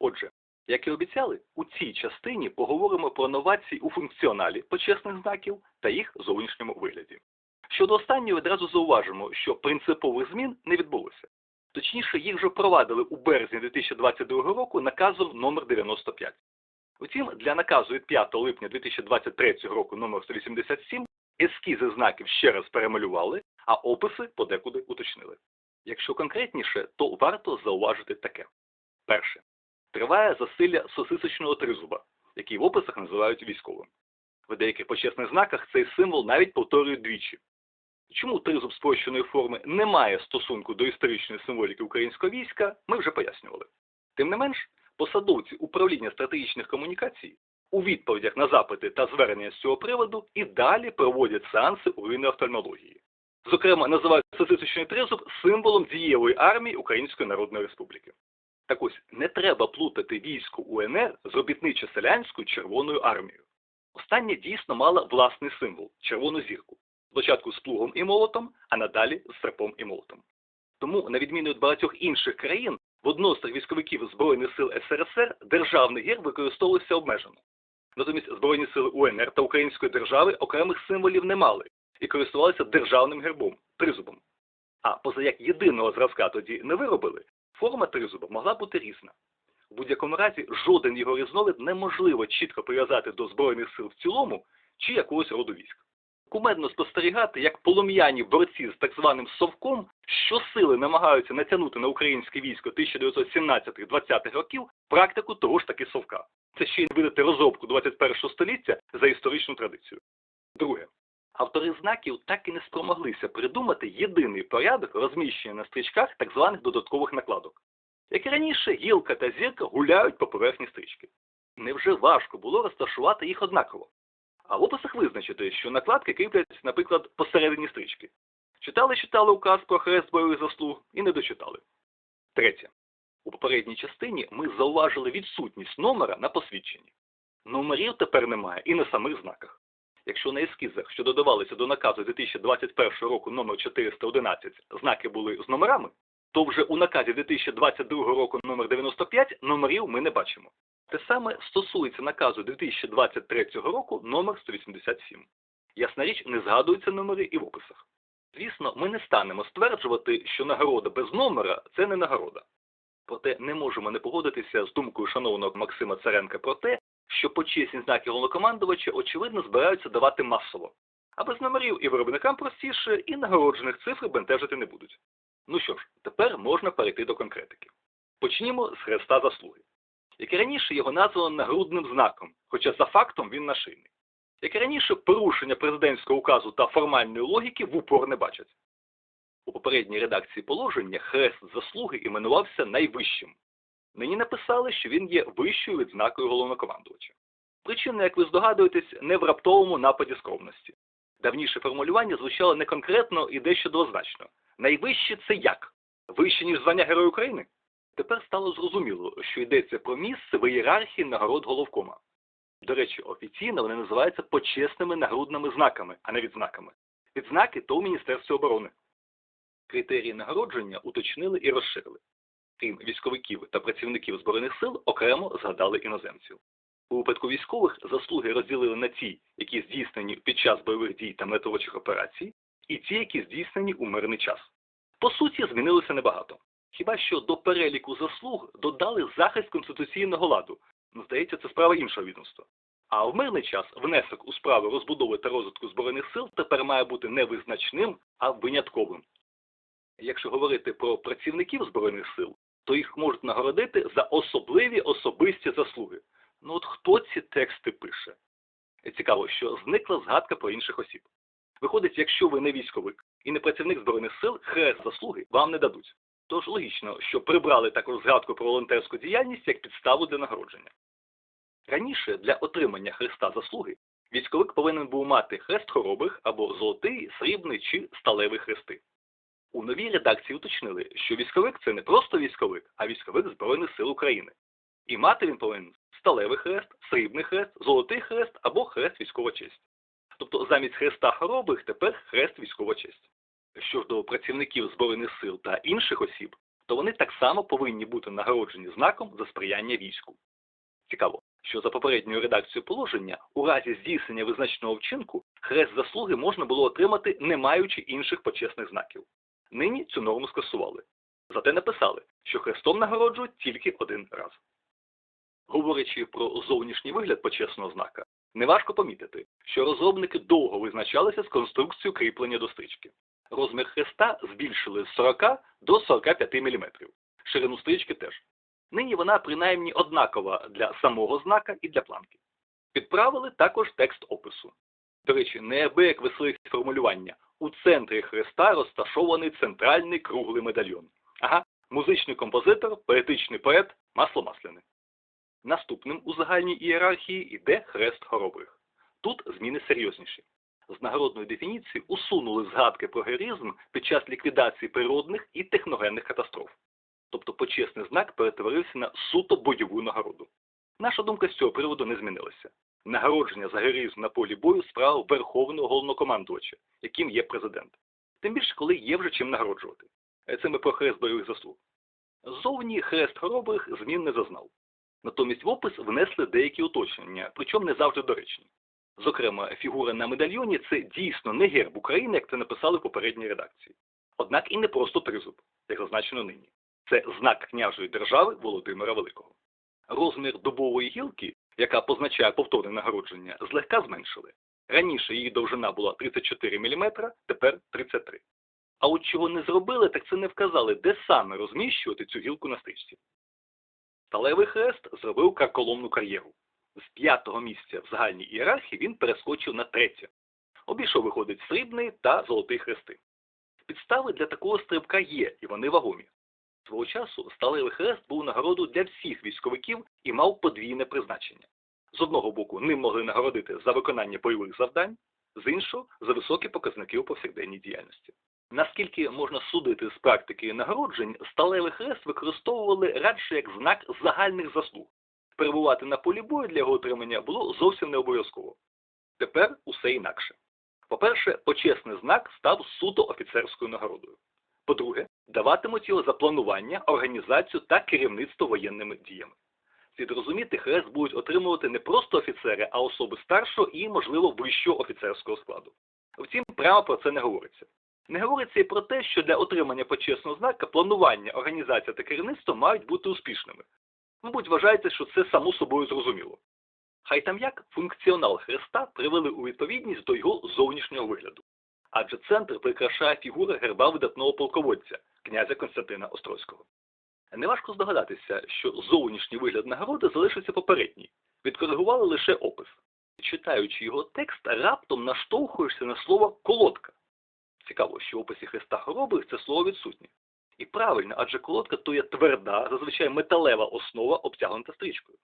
Отже, як і обіцяли, у цій частині поговоримо про новації у функціоналі почесних знаків та їх зовнішньому вигляді. Щодо останньої одразу зауважимо, що принципових змін не відбулося. Точніше, їх вже впровадили у березні 2022 року наказом номер 95. Втім, для наказу від 5 липня 2023 року номер 187 ескізи знаків ще раз перемалювали, а описи подекуди уточнили. Якщо конкретніше, то варто зауважити таке. Перше. Триває засилля сосисочного тризуба, який в описах називають військовим. В деяких почесних знаках цей символ навіть повторюють двічі. Чому тризуб спрощеної форми не має стосунку до історичної символіки українського війська, ми вже пояснювали. Тим не менш, посадовці управління стратегічних комунікацій у відповідях на запити та звернення з цього приводу і далі проводять сеанси уринної офтальмології. Зокрема, називають сосисочний тризуб символом дієвої армії Української Народної Республіки. Так ось, не треба плутати військо УНР з робітничо-селянською Червоною армією. Остання дійсно мала власний символ червону зірку. Спочатку з плугом і молотом, а надалі з серпом і молотом. Тому, на відміну від багатьох інших країн, в однострій військовиків Збройних сил СРСР державний герб використовувався обмежено. Натомість Збройні сили УНР та Української держави окремих символів не мали і користувалися державним гербом тризубом. А поза як єдиного зразка тоді не виробили, форма тризуба могла бути різна. В будь-якому разі жоден його різновид неможливо чітко прив'язати до Збройних сил в цілому чи якогось роду військ. Кумедно спостерігати, як полум'яні борці з так званим совком щосили намагаються натягнути на українське військо 1917-20-х років практику того ж таки совка. Це ще й видати розробку 21 століття за історичну традицію. Друге. Автори знаків так і не спромоглися придумати єдиний порядок розміщення на стрічках так званих додаткових накладок. Як і раніше, гілка та зірка гуляють по поверхні стрічки. Невже важко було розташувати їх однаково? А в описах визначити, що накладки кріплять, наприклад, посередині стрічки. Читали, читали указ про хрест бойових заслуг і не дочитали. Третє. У попередній частині ми зауважили відсутність номера на посвідченні. Номерів тепер немає і на самих знаках. Якщо на ескізах, що додавалися до наказу 2021 року номер 411 знаки були з номерами, то вже у наказі 2022 року номер 95 номерів ми не бачимо. Те саме стосується наказу 2023 року номер 187. Ясна річ, не згадуються номери і в описах. Звісно, ми не станемо стверджувати, що нагорода без номера це не нагорода. Проте не можемо не погодитися з думкою шановного Максима Царенка про те, що почесні знаки головнокомандувача, очевидно, збираються давати масово. А без номерів і виробникам простіше, і нагороджених цифр бентежити не будуть. Ну що ж, тепер можна перейти до конкретики. Почнімо з хреста заслуги. Як і раніше, його названо нагрудним знаком, хоча за фактом він нашийний. Як і раніше, порушення президентського указу та формальної логіки в упор не бачать. У попередній редакції положення хрест заслуги іменувався найвищим. Нині написали, що він є вищою відзнакою головнокомандувача. Причина, як ви здогадуєтесь, не в раптовому нападі скромності. Давніше формулювання звучало не конкретно і дещо двозначно. Найвище це як? Вище, ніж звання Героя України? Тепер стало зрозуміло, що йдеться про місце в ієрархії нагород головкома. До речі, офіційно вони називаються почесними нагрудними знаками, а не відзнаками. Відзнаки то у Міністерстві оборони. Критерії нагородження уточнили і розширили. Крім військовиків та працівників Збройних сил, окремо згадали іноземців. У випадку військових заслуги розділили на ті, які здійснені під час бойових дій та метовочих операцій, і ті, які здійснені у мирний час. По суті, змінилося небагато. Хіба що до переліку заслуг додали захист конституційного ладу. Ну, Здається, це справа іншого відомства. А в мирний час внесок у справи розбудови та розвитку Збройних сил тепер має бути не визначним, а винятковим. Якщо говорити про працівників Збройних сил, то їх можуть нагородити за особливі особисті заслуги. Ну от хто ці тексти пише? Цікаво, що зникла згадка про інших осіб. Виходить, якщо ви не військовик і не працівник Збройних сил, хрест заслуги вам не дадуть. Тож логічно, що прибрали також згадку про волонтерську діяльність як підставу для нагородження. Раніше для отримання хреста заслуги військовик повинен був мати хрест хоробих або золотий, срібний чи сталевий хрести. У новій редакції уточнили, що військовик це не просто військовик, а військовик Збройних сил України. І мати він повинен сталевий хрест, срібний хрест, золотий хрест або хрест військова честь. Тобто замість хреста хоробих тепер хрест військова честь. Що ж до працівників Збройних сил та інших осіб, то вони так само повинні бути нагороджені знаком за сприяння війську. Цікаво, що за попередньою редакцією положення у разі здійснення визначеного вчинку хрест заслуги можна було отримати, не маючи інших почесних знаків. Нині цю норму скасували. Зате написали, що хрестом нагороджують тільки один раз. Говорячи про зовнішній вигляд почесного знака, неважко помітити, що розробники довго визначалися з конструкцією кріплення до стрічки. Розмір хреста збільшили з 40 до 45 мм. Ширину стрічки теж. Нині вона принаймні однакова для самого знака і для планки. Підправили також текст опису. До речі, неабияк веселить формулювання. У центрі хреста розташований центральний круглий медальйон. Ага, музичний композитор, поетичний поет, масло масляне. Наступним у загальній ієрархії йде хрест хоробрих. Тут зміни серйозніші. З нагородної дефініції усунули згадки про героїзм під час ліквідації природних і техногенних катастроф. Тобто почесний знак перетворився на суто бойову нагороду. Наша думка з цього приводу не змінилася. Нагородження за героїзм на полі бою справа верховного головнокомандувача, яким є президент. Тим більше, коли є вже чим нагороджувати. Це ми про хрест бойових заслуг. Ззовні хрест хоробрих змін не зазнав. Натомість в опис внесли деякі уточнення, причому не завжди доречні. Зокрема, фігура на медальйоні це дійсно не герб України, як це написали в попередній редакції. Однак і не просто тризуб, як зазначено нині. Це знак княжої держави Володимира Великого. Розмір дубової гілки, яка позначає повторне нагородження, злегка зменшили. Раніше її довжина була 34 мм, тепер 33. А от чого не зробили, так це не вказали, де саме розміщувати цю гілку на стрічці. Сталевий хрест зробив карколомну кар'єру. З п'ятого місця в загальній ієрархії він перескочив на третє. Обійшов виходить срібний та золотий хрести. Підстави для такого стрибка є, і вони вагомі. Свого часу сталевий хрест був нагородою для всіх військовиків і мав подвійне призначення. З одного боку, ним могли нагородити за виконання бойових завдань, з іншого за високі показники у повсякденній діяльності. Наскільки можна судити з практики нагороджень, сталевий хрест використовували радше як знак загальних заслуг. Перебувати на полі бою для його отримання було зовсім не обов'язково. Тепер усе інакше. По-перше, почесний знак став суто офіцерською нагородою. По-друге, даватимуть його за планування, організацію та керівництво воєнними діями. Слід розуміти, хрест будуть отримувати не просто офіцери, а особи старшого і, можливо, вищого офіцерського складу. Втім, прямо про це не говориться. Не говориться і про те, що для отримання почесного знака планування, організація та керівництво мають бути успішними. Мабуть, вважається, що це само собою зрозуміло. Хай там як функціонал хреста привели у відповідність до його зовнішнього вигляду. Адже центр прикрашає фігура герба видатного полководця, князя Константина Острозького. Неважко здогадатися, що зовнішній вигляд нагороди залишився попередній, відкоригували лише опис. Читаючи його текст, раптом наштовхуєшся на слово колодка. Цікаво, що в описі Христа хоробрих це слово відсутнє. І правильно, адже колодка то є тверда, зазвичай металева основа, обтягнута стрічкою.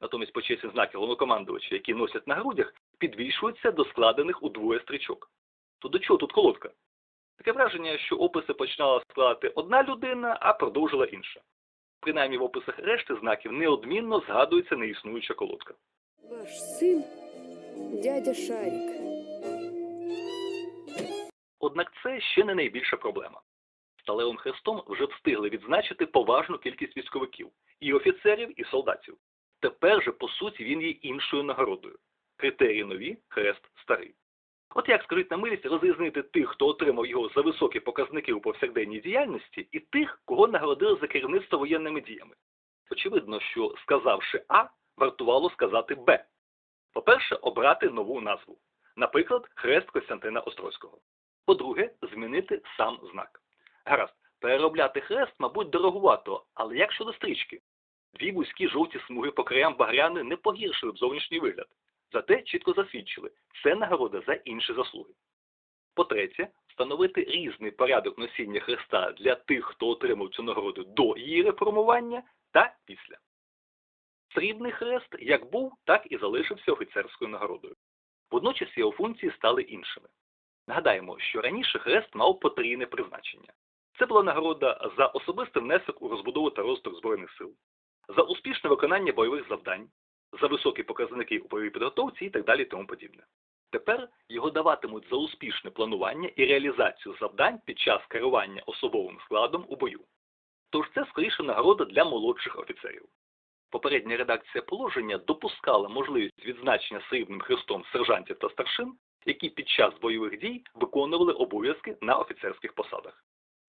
Натомість почесні знаки головнокомандувача, які носять на грудях, підвішуються до складених удвоє стрічок. То до чого тут колодка? Таке враження, що описи починала складати одна людина, а продовжила інша. Принаймні в описах решти знаків неодмінно згадується неіснуюча колодка. Ваш сын, дядя Шарик. Однак це ще не найбільша проблема. Сталевим хрестом вже встигли відзначити поважну кількість військовиків, і офіцерів, і солдатів. Тепер же, по суті, він є іншою нагородою. Критерії нові, хрест старий. От як скажіть на милість розрізнити тих, хто отримав його за високі показники у повсякденній діяльності, і тих, кого нагородили за керівництво воєнними діями. Очевидно, що сказавши А, вартувало сказати Б. По-перше, обрати нову назву. Наприклад, хрест Костянтина Острозького. По-друге, змінити сам знак. Гаразд, переробляти хрест, мабуть, дорогувато, але як щодо стрічки? Дві вузькі жовті смуги по краям багряни не погіршили б зовнішній вигляд. Зате чітко засвідчили, це нагорода за інші заслуги. По-третє, встановити різний порядок носіння хреста для тих, хто отримав цю нагороду до її реформування та після. Срібний хрест як був, так і залишився офіцерською нагородою. Водночас його функції стали іншими. Нагадаємо, що раніше хрест мав потрійне призначення. Це була нагорода за особистий внесок у розбудову та розвиток Збройних сил, за успішне виконання бойових завдань, за високі показники у бойовій підготовці і так далі тому подібне. Тепер його даватимуть за успішне планування і реалізацію завдань під час керування особовим складом у бою. Тож це скоріше нагорода для молодших офіцерів. Попередня редакція положення допускала можливість відзначення срібним хрестом сержантів та старшин, які під час бойових дій виконували обов'язки на офіцерських посадах.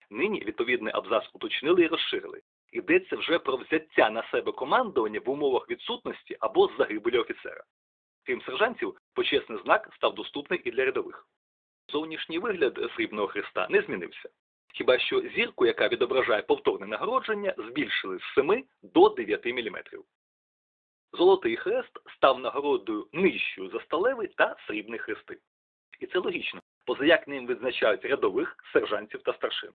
Нині відповідний абзац уточнили і розширили. Йдеться вже про взяття на себе командування в умовах відсутності або загибелі офіцера. Крім сержантів, почесний знак став доступний і для рядових. Зовнішній вигляд срібного хреста не змінився. Хіба що зірку, яка відображає повторне нагородження, збільшили з 7 до 9 мм. Золотий хрест став нагородою нижчою за сталевий та срібний хрести. І це логічно, поза як ним відзначають рядових, сержантів та старшин.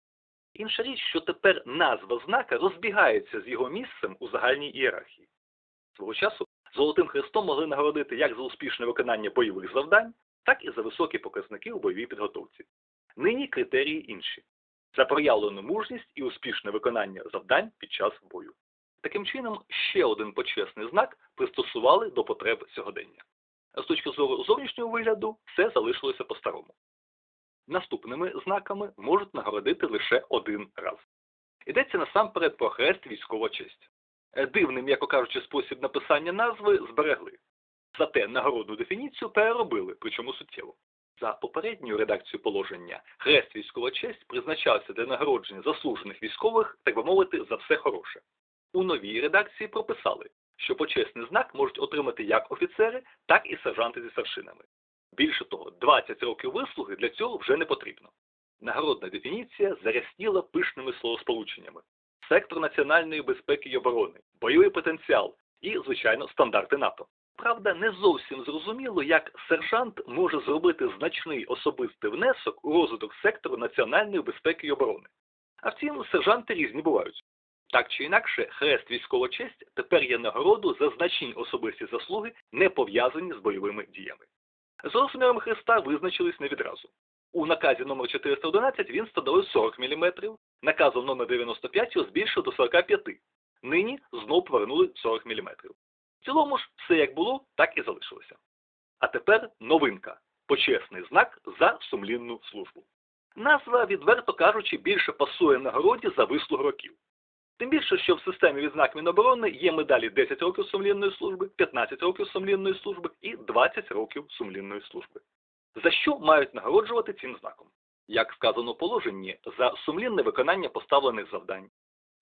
Інша річ, що тепер назва знака розбігається з його місцем у загальній ієрархії. Свого часу золотим хрестом могли нагородити як за успішне виконання бойових завдань, так і за високі показники у бойовій підготовці. Нині критерії інші за проявлену мужність і успішне виконання завдань під час бою. Таким чином, ще один почесний знак пристосували до потреб сьогодення. З точки зору зовнішнього вигляду, все залишилося по-старому. Наступними знаками можуть нагородити лише один раз. Йдеться насамперед про хрест військова честь. Е, Дивним, м'яко кажучи, спосіб написання назви зберегли. Зате нагородну дефініцію переробили, причому суттєво. За попередньою редакцією положення хрест військова честь призначався для нагородження заслужених військових, так би мовити, за все хороше. У новій редакції прописали, що почесний знак можуть отримати як офіцери, так і сержанти зі старшинами. Більше того, 20 років вислуги для цього вже не потрібно. Нагородна дефініція зарясніла пишними словосполученнями. Сектор національної безпеки й оборони, бойовий потенціал і, звичайно, стандарти НАТО. Правда, не зовсім зрозуміло, як сержант може зробити значний особистий внесок у розвиток сектору національної безпеки й оборони. А втім, сержанти різні бувають. Так чи інакше, хрест військова честь тепер є нагороду за значні особисті заслуги, не пов'язані з бойовими діями. З розміром хреста визначились не відразу. У наказі номер 411 він становив 40 мм, наказом номер 95 його збільшив до 45 Нині знов повернули 40 мм. В цілому ж все як було, так і залишилося. А тепер новинка почесний знак за сумлінну службу. Назва, відверто кажучи, більше пасує нагороді за вислуг років. Тим більше, що в системі відзнак Міноборони є медалі 10 років сумлінної служби, 15 років сумлінної служби і 20 років сумлінної служби. За що мають нагороджувати цим знаком? Як сказано в положенні, за сумлінне виконання поставлених завдань,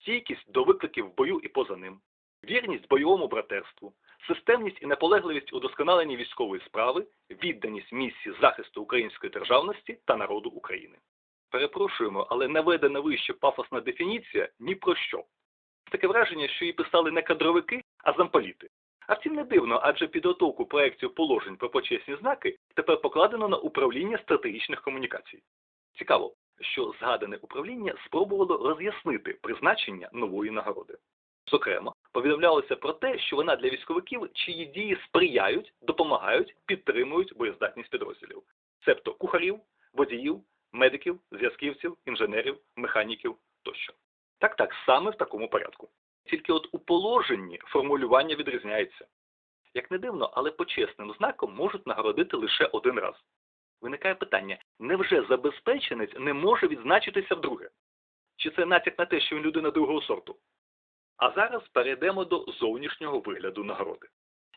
стійкість до викликів в бою і поза ним, вірність бойовому братерству, системність і наполегливість у досконаленні військової справи, відданість місії захисту української державності та народу України. Перепрошуємо, але наведена вище пафосна дефініція ні про що. Таке враження, що її писали не кадровики, а замполіти. А втім не дивно, адже підготовку проєктів положень про почесні знаки тепер покладено на управління стратегічних комунікацій. Цікаво, що згадане управління спробувало роз'яснити призначення нової нагороди. Зокрема, повідомлялося про те, що вона для військовиків, чиї дії сприяють, допомагають, підтримують боєздатність підрозділів, цебто кухарів, водіїв, медиків, зв'язківців, інженерів, механіків тощо. Так, так, саме в такому порядку. Тільки от у положенні формулювання відрізняється. Як не дивно, але почесним знаком можуть нагородити лише один раз. Виникає питання, невже забезпеченець не може відзначитися вдруге? Чи це натяк на те, що він людина другого сорту? А зараз перейдемо до зовнішнього вигляду нагороди.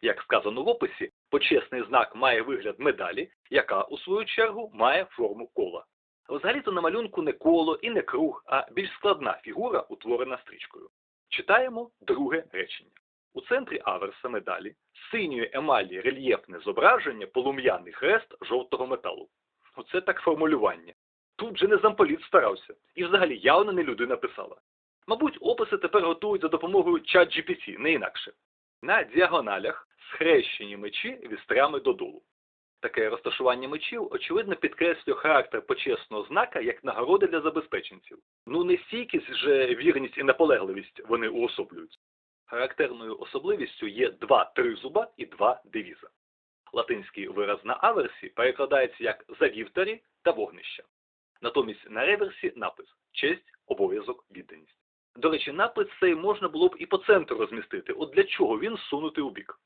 Як сказано в описі, почесний знак має вигляд медалі, яка, у свою чергу, має форму кола. Взагалі-то на малюнку не коло і не круг, а більш складна фігура, утворена стрічкою. Читаємо друге речення. У центрі аверса медалі синьої емалі рельєфне зображення полум'яний хрест жовтого металу. Оце так формулювання. Тут же не замполіт старався, і взагалі явно не людина писала. Мабуть, описи тепер готують за допомогою ChatGPT, не інакше. На діагоналях схрещені мечі вістрями додолу. Таке розташування мечів, очевидно, підкреслює характер почесного знака як нагороди для забезпеченців. Ну не стійкість же вірність і наполегливість вони уособлюють. Характерною особливістю є два тризуба і два девіза. Латинський вираз на аверсі перекладається як за вівтарі та вогнища. Натомість на реверсі напис честь, обов'язок, відданість. До речі, напис цей можна було б і по центру розмістити. От для чого він сунути у бік?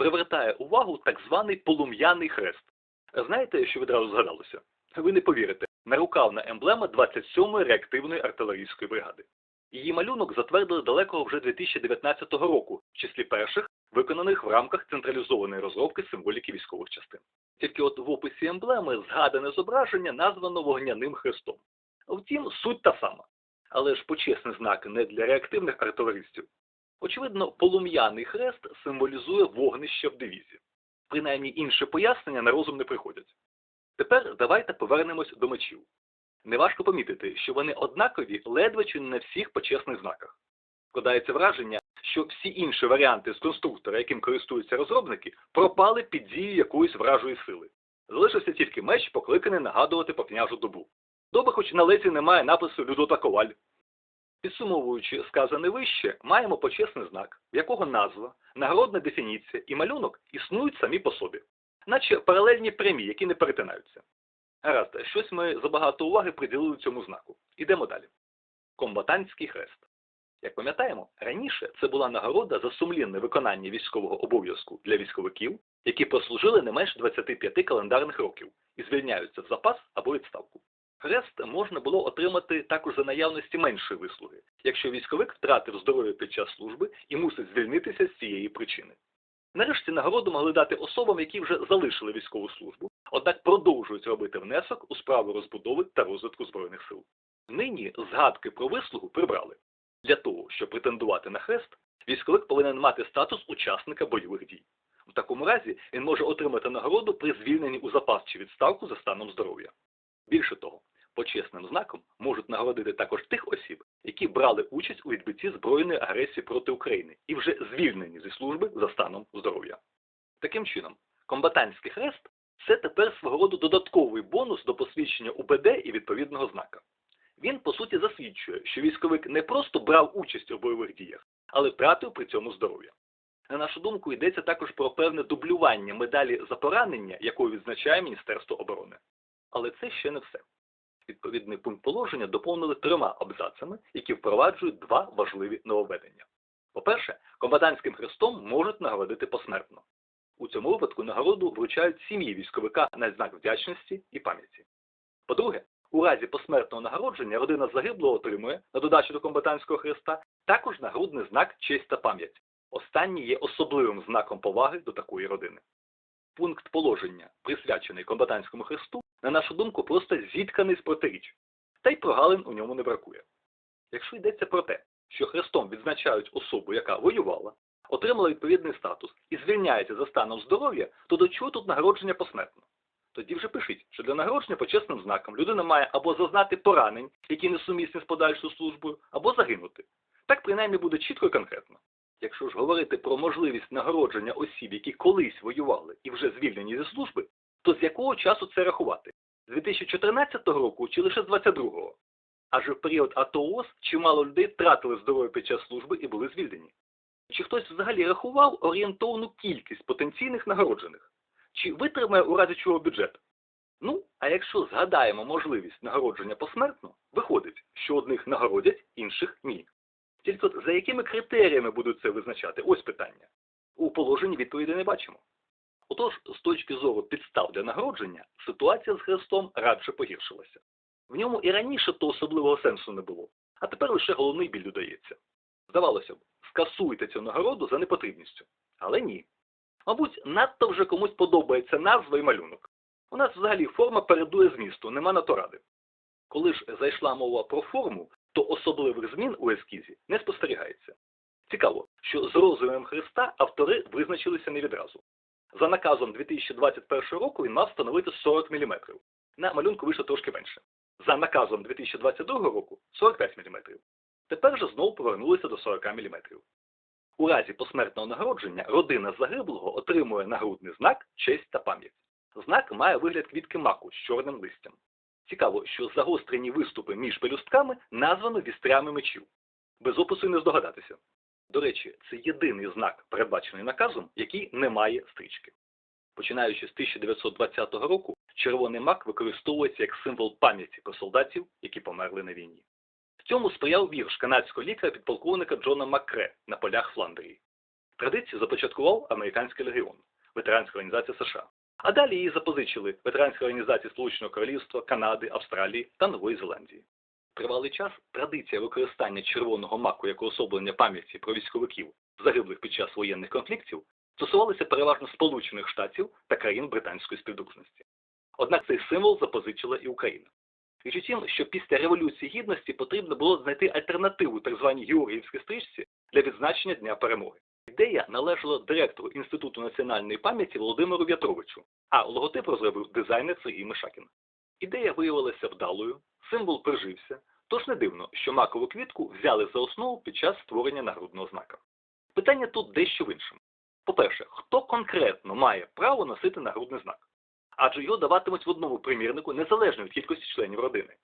Привертає увагу так званий полум'яний хрест. Знаєте, що відразу згадалося? Ви не повірите, нарукавна емблема 27-ї реактивної артилерійської бригади. Її малюнок затвердили далекого вже 2019 року, в числі перших, виконаних в рамках централізованої розробки символіки військових частин. Тільки от в описі емблеми згадане зображення названо вогняним хрестом. Втім, суть та сама. Але ж почесний знак не для реактивних артилеристів. Очевидно, полум'яний хрест символізує вогнище в девізі. Принаймні інше пояснення на розум не приходять. Тепер давайте повернемось до мечів. Неважко помітити, що вони однакові ледве чи не на всіх почесних знаках. Складається враження, що всі інші варіанти з конструктора, яким користуються розробники, пропали під дією якоїсь вражої сили. Залишився тільки меч, покликаний нагадувати по княжу добу. Добре, хоч на леці немає напису Людота Коваль. Підсумовуючи сказане вище, маємо почесний знак, в якого назва, нагородна дефініція і малюнок існують самі по собі, наче паралельні прямі, які не перетинаються. Гаразд, щось ми забагато уваги приділили цьому знаку. Ідемо далі. Комбатантський хрест. Як пам'ятаємо, раніше це була нагорода за сумлінне виконання військового обов'язку для військовиків, які прослужили не менш 25 календарних років і звільняються в запас або відставку. Хрест можна було отримати також за наявності меншої вислуги, якщо військовик втратив здоров'я під час служби і мусить звільнитися з цієї причини. Нарешті нагороду могли дати особам, які вже залишили військову службу, однак продовжують робити внесок у справу розбудови та розвитку Збройних сил. Нині згадки про вислугу прибрали. Для того, щоб претендувати на хрест, військовик повинен мати статус учасника бойових дій. У такому разі він може отримати нагороду при звільненні у запас чи відставку за станом здоров'я. Більше того, почесним знаком можуть нагородити також тих осіб, які брали участь у відбитті збройної агресії проти України і вже звільнені зі служби за станом здоров'я. Таким чином, комбатантський хрест це тепер свого роду додатковий бонус до посвідчення УБД і відповідного знака. Він, по суті, засвідчує, що військовик не просто брав участь у бойових діях, але втратив при цьому здоров'я. На нашу думку, йдеться також про певне дублювання медалі за поранення, якою відзначає Міністерство оборони. Але це ще не все. Відповідний пункт положення доповнили трьома абзацами, які впроваджують два важливі нововведення. По-перше, комбатантським хрестом можуть нагородити посмертно. У цьому випадку нагороду вручають сім'ї військовика на знак вдячності і пам'яті. По-друге, у разі посмертного нагородження родина загиблого отримує, на додачу до комбатантського хреста, також нагрудний знак честь та пам'ять. Останній є особливим знаком поваги до такої родини. Пункт положення, присвячений комбатантському хресту, на нашу думку, просто зітканий з протиріч, та й прогалин у ньому не бракує. Якщо йдеться про те, що хрестом відзначають особу, яка воювала, отримала відповідний статус і звільняється за станом здоров'я, то до чого тут нагородження посмертно? Тоді вже пишіть, що для нагородження почесним знаком людина має або зазнати поранень, які несумісні з подальшою службою, або загинути. Так принаймні буде чітко і конкретно. Якщо ж говорити про можливість нагородження осіб, які колись воювали і вже звільнені зі служби, то з якого часу це рахувати? З 2014 року чи лише з 22-го? Адже в період АТО чимало людей втратили здоров'я під час служби і були звільнені. Чи хтось взагалі рахував орієнтовну кількість потенційних нагороджених? Чи витримає у разі чого бюджет? Ну, а якщо згадаємо можливість нагородження посмертно, виходить, що одних нагородять, інших ні. Тільки от за якими критеріями будуть це визначати? Ось питання. У положенні відповіді не бачимо. Отож, з точки зору підстав для нагородження, ситуація з хрестом радше погіршилася. В ньому і раніше то особливого сенсу не було, а тепер лише головний біль додається. Здавалося б, скасуйте цю нагороду за непотрібністю. Але ні. Мабуть, надто вже комусь подобається назва і малюнок. У нас взагалі форма передує змісту, нема на то ради. Коли ж зайшла мова про форму, то особливих змін у ескізі не спостерігається. Цікаво, що з розміром хреста автори визначилися не відразу. За наказом 2021 року він мав становити 40 мм. На малюнку вийшло трошки менше. За наказом 2022 року 45 мм. Тепер же знову повернулися до 40 мм. У разі посмертного нагородження родина загиблого отримує нагрудний знак честь та пам'ять. Знак має вигляд квітки маку з чорним листям. Цікаво, що загострені виступи між пелюстками названо вістрями мечів. Без опису й не здогадатися. До речі, це єдиний знак, передбачений наказом, який не має стрічки. Починаючи з 1920 року, червоний мак використовується як символ пам'яті про солдатів, які померли на війні. В цьому сприяв вірш канадського лікаря підполковника Джона Маккре на полях Фландрії. Традицію започаткував американський легіон, ветеранська організація США. А далі її запозичили ветеранські організації Сполученого Королівства, Канади, Австралії та Нової Зеландії. Тривалий час традиція використання червоного маку як особлення пам'яті про військовиків, загиблих під час воєнних конфліктів, стосувалася переважно Сполучених Штатів та країн британської співдружності. Однак цей символ запозичила і Україна. Річ у що після Революції Гідності потрібно було знайти альтернативу так званій Георгіївській стрічці для відзначення Дня перемоги. Ідея належала директору Інституту національної пам'яті Володимиру В'ятровичу, а логотип розробив дизайнер Сергій Мишакін. Ідея виявилася вдалою, символ прижився, тож не дивно, що макову квітку взяли за основу під час створення нагрудного знака. Питання тут дещо в іншому. По-перше, хто конкретно має право носити нагрудний знак? Адже його даватимуть в одному примірнику незалежно від кількості членів родини.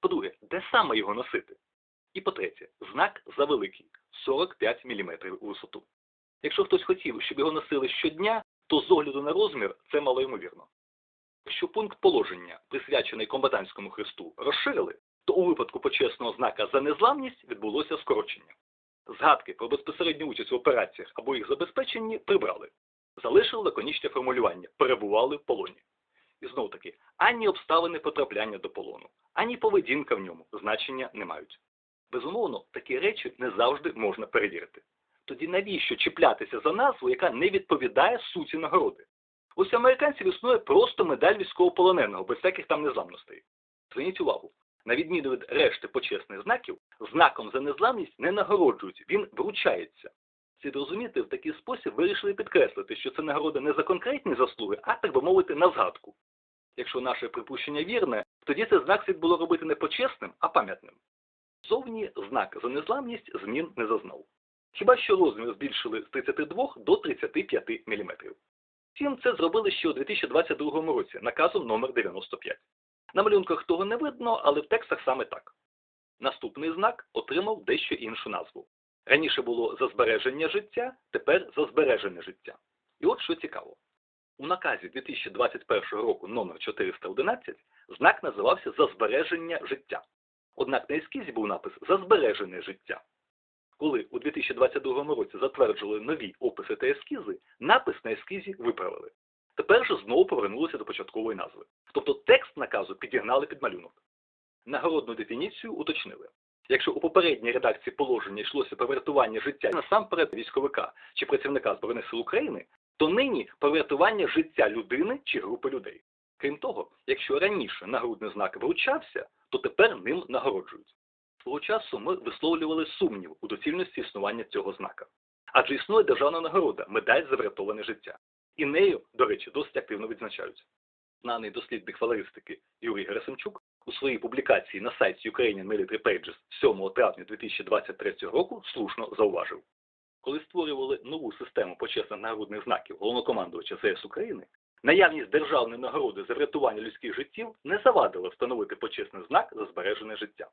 По-друге, де саме його носити? І по-третє, знак завеликий 45 мм у висоту. Якщо хтось хотів, щоб його носили щодня, то з огляду на розмір це малоймовірно. Якщо пункт положення, присвячений комбатантському хресту, розширили, то у випадку почесного знака за незламність відбулося скорочення. Згадки про безпосередню участь в операціях або їх забезпеченні прибрали. Залишили лаконічне формулювання перебували в полоні. І знов таки, ані обставини потрапляння до полону, ані поведінка в ньому значення не мають. Безумовно, такі речі не завжди можна перевірити. Тоді навіщо чіплятися за назву, яка не відповідає суті нагороди? Ось американців існує просто медаль військовополоненого, без всяких там незламностей. Зверніть увагу, на відміну від решти почесних знаків, знаком за незламність не нагороджують, він вручається. Слід розуміти, в такий спосіб вирішили підкреслити, що це нагорода не за конкретні заслуги, а так би мовити, на згадку. Якщо наше припущення вірне, тоді цей знак слід було робити не почесним, а пам'ятним. Зовні знак за незламність змін не зазнав. Хіба що розмір збільшили з 32 до 35 мм. Втім, це зробили ще у 2022 році наказом номер 95. На малюнках того не видно, але в текстах саме так. Наступний знак отримав дещо іншу назву. Раніше було за збереження життя, тепер за збережене життя. І от що цікаво. У наказі 2021 року номер 411 знак називався за збереження життя. Однак на ескізі був напис за збережене життя. Коли у 2022 році затверджували нові описи та ескізи, напис на ескізі виправили. Тепер же знову повернулися до початкової назви. Тобто текст наказу підігнали під малюнок. Нагородну дефініцію уточнили. Якщо у попередній редакції положення йшлося про врятування життя насамперед військовика чи працівника Збройних сил України, то нині про врятування життя людини чи групи людей. Крім того, якщо раніше нагрудний знак вручався, то тепер ним нагороджують. Свого часу ми висловлювали сумнів у доцільності існування цього знака. Адже існує державна нагорода медаль за врятоване життя. І нею, до речі, досить активно відзначаються. Знаний дослідник фалеристики Юрій Герасимчук у своїй публікації на сайті Ukrainian Military Pages 7 травня 2023 року слушно зауважив. Коли створювали нову систему почесних нагрудних знаків головнокомандувача ЗС України, наявність державної нагороди за врятування людських життів не завадила встановити почесний знак за збережене життя.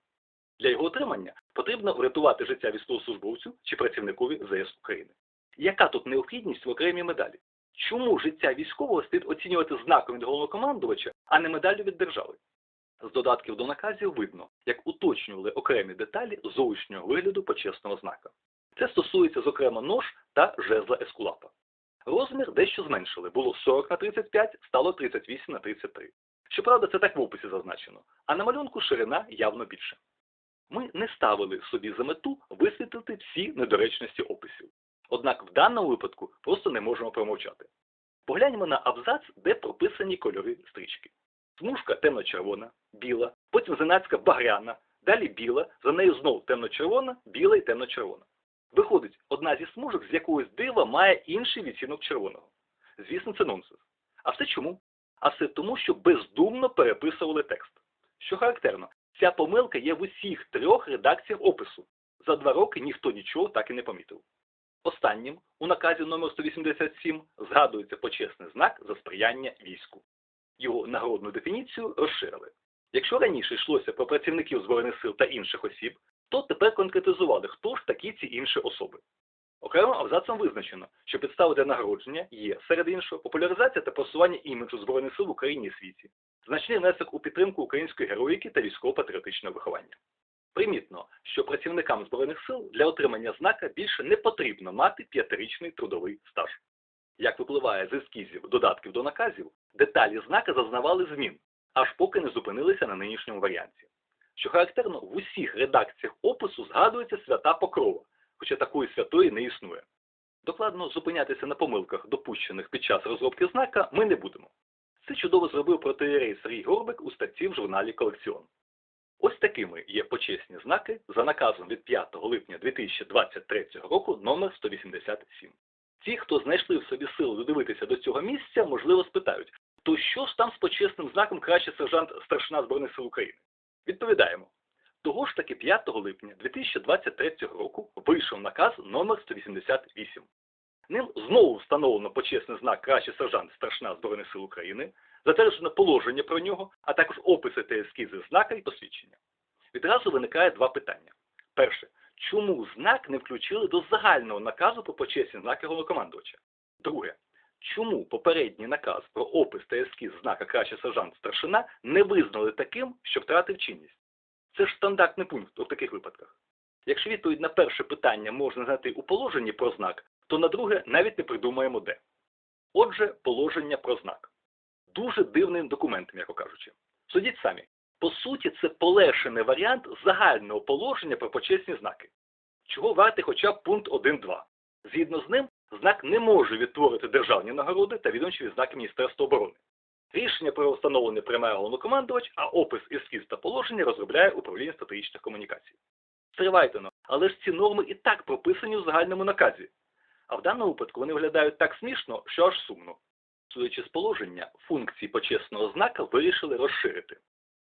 Для його отримання потрібно врятувати життя військовослужбовцю чи працівникові ЗС України. Яка тут необхідність в окремій медалі? Чому життя військового слід оцінювати знаком від головнокомандувача, а не медаллю від держави? З додатків до наказів видно, як уточнювали окремі деталі зовнішнього вигляду почесного знака. Це стосується, зокрема, нож та жезла ескулапа. Розмір дещо зменшили. Було 40 на 35, стало 38 на 33. Щоправда, це так в описі зазначено, а на малюнку ширина явно більше. Ми не ставили собі за мету висвітлити всі недоречності описів. Однак в даному випадку просто не можемо промовчати. Погляньмо на абзац, де прописані кольори стрічки. Смужка темно-червона, біла, потім зненацька багряна, далі біла, за нею знов темно-червона, біла і темно-червона. Виходить, одна зі смужок з якогось дива має інший відцінок червоного. Звісно, це нонсенс. А все чому? А все тому, що бездумно переписували текст. Що характерно, ця помилка є в усіх трьох редакціях опису. За два роки ніхто нічого так і не помітив. Останнім у наказі номер 187 згадується почесний знак за сприяння війську. Його нагородну дефініцію розширили. Якщо раніше йшлося про працівників Збройних сил та інших осіб, то тепер конкретизували, хто ж такі ці інші особи. Окремим абзацом визначено, що підстави для нагородження є, серед іншого, популяризація та просування іміджу Збройних сил в Україні і світі, значний внесок у підтримку української героїки та військово-патріотичного виховання. Примітно, що працівникам Збройних сил для отримання знака більше не потрібно мати п'ятирічний трудовий стаж. Як випливає з ескізів додатків до наказів, деталі знака зазнавали змін, аж поки не зупинилися на нинішньому варіанті. Що характерно, в усіх редакціях опису згадується свята покрова, хоча такої святої не існує. Докладно зупинятися на помилках, допущених під час розробки знака, ми не будемо. Це чудово зробив протиєрей Сергій Горбик у статті в журналі Колекціон. Ось такими є почесні знаки за наказом від 5 липня 2023 року номер 187. Ті, хто знайшли в собі силу додивитися до цього місця, можливо спитають, то що ж там з почесним знаком краще сержант старшина Збройних сил України? Відповідаємо. Того ж таки 5 липня 2023 року вийшов наказ номер 188. Ним знову встановлено почесний знак краще сержант старшина Збройних сил України, затверджено положення про нього, а також описи та ескізи знака і посвідчення. Відразу виникає два питання. Перше, чому знак не включили до загального наказу про почесні знаки головнокомандувача? Друге, чому попередній наказ про опис та ескіз знака краще сержант старшина не визнали таким, що втратив чинність? Це ж стандартний пункт у таких випадках. Якщо відповідь на перше питання можна знайти у положенні про знак, то на друге навіть не придумаємо де. Отже, положення про знак. Дуже дивним документом, як кажучи. Судіть самі. По суті, це полегшений варіант загального положення про почесні знаки. Чого вартий хоча б пункт 1.2. Згідно з ним, знак не може відтворити державні нагороди та відомчі відзнаки Міністерства оборони. Рішення про встановлення приймає головнокомандувач, а опис ескіз та положення розробляє управління стратегічних комунікацій. Стривайте но, але ж ці норми і так прописані у загальному наказі. А в даному випадку вони виглядають так смішно, що аж сумно. Судячи з положення, функції почесного знака вирішили розширити.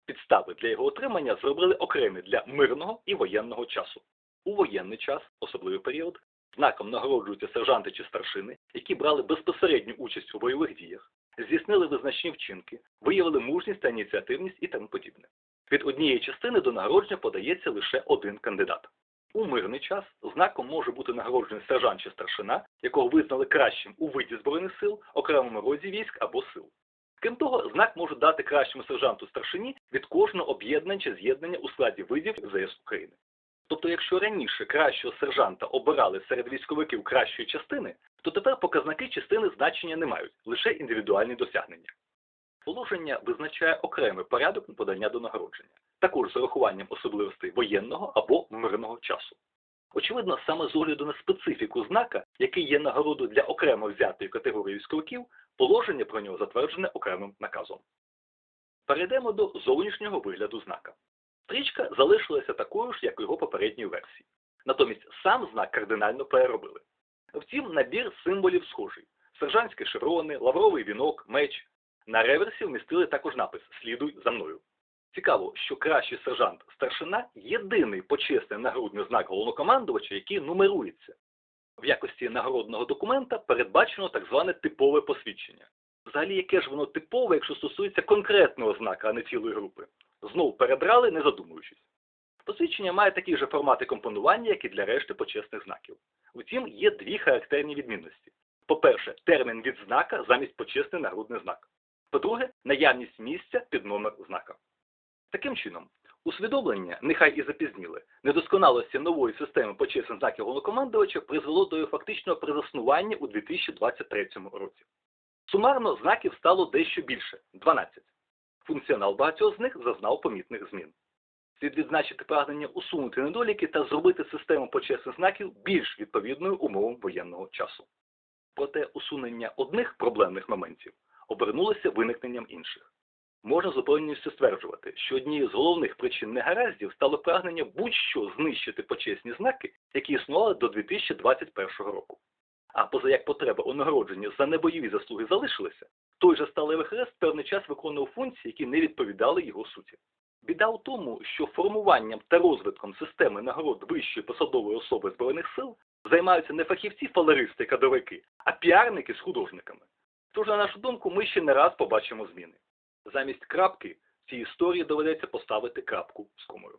Підстави для його отримання зробили окремі для мирного і воєнного часу. У воєнний час, особливий період, знаком нагороджуються сержанти чи старшини, які брали безпосередню участь у бойових діях, здійснили визначні вчинки, виявили мужність та ініціативність і тому подібне. Від однієї частини до нагородження подається лише один кандидат. У мирний час знаком може бути нагороджений сержант чи старшина, якого визнали кращим у виді Збройних сил, окремому розі військ або сил. Крім того, знак може дати кращому сержанту старшині від кожного об'єднання чи з'єднання у складі видів ЗС України. Тобто, якщо раніше кращого сержанта обирали серед військовиків кращої частини, то тепер показники частини значення не мають, лише індивідуальні досягнення. Положення визначає окремий порядок подання до нагородження, також з урахуванням особливостей воєнного або мирного часу. Очевидно, саме з огляду на специфіку знака, який є нагородою для окремо взятої категорії військовиків, положення про нього затверджене окремим наказом. Перейдемо до зовнішнього вигляду знака. Стрічка залишилася такою ж, як у його попередній версії. Натомість сам знак кардинально переробили. Втім, набір символів схожий: сержантські шеврони, лавровий вінок, меч. На реверсі вмістили також напис Слідуй за мною. Цікаво, що кращий сержант старшина єдиний почесний нагрудний знак головнокомандувача, який нумерується. В якості нагородного документа передбачено так зване типове посвідчення. Взагалі, яке ж воно типове, якщо стосується конкретного знака, а не цілої групи. Знов перебрали, не задумуючись. Посвідчення має такий же формат компонування, як і для решти почесних знаків. Втім, є дві характерні відмінності. По-перше, термін відзнака замість почесний нагрудний знак. По-друге, наявність місця під номер знака. Таким чином, усвідомлення, нехай і запізніле, недосконалості нової системи почесних знаків головнокомандувача призвело до його фактичного призаснування у 2023 році. Сумарно знаків стало дещо більше 12. Функціонал багатьох з них зазнав помітних змін. Слід відзначити прагнення усунути недоліки та зробити систему почесних знаків більш відповідною умовам воєнного часу. Проте усунення одних проблемних моментів обернулося виникненням інших. Можна з упевненістю стверджувати, що однією з головних причин негараздів стало прагнення будь-що знищити почесні знаки, які існували до 2021 року. А поза як потреба у нагородженні за небойові заслуги залишилася, той же сталевий хрест певний час виконував функції, які не відповідали його суті. Біда у тому, що формуванням та розвитком системи нагород вищої посадової особи Збройних сил займаються не фахівці фалеристи кадровики, а піарники з художниками. Тож, на нашу думку, ми ще не раз побачимо зміни. Замість крапки в цій історії доведеться поставити крапку з комою.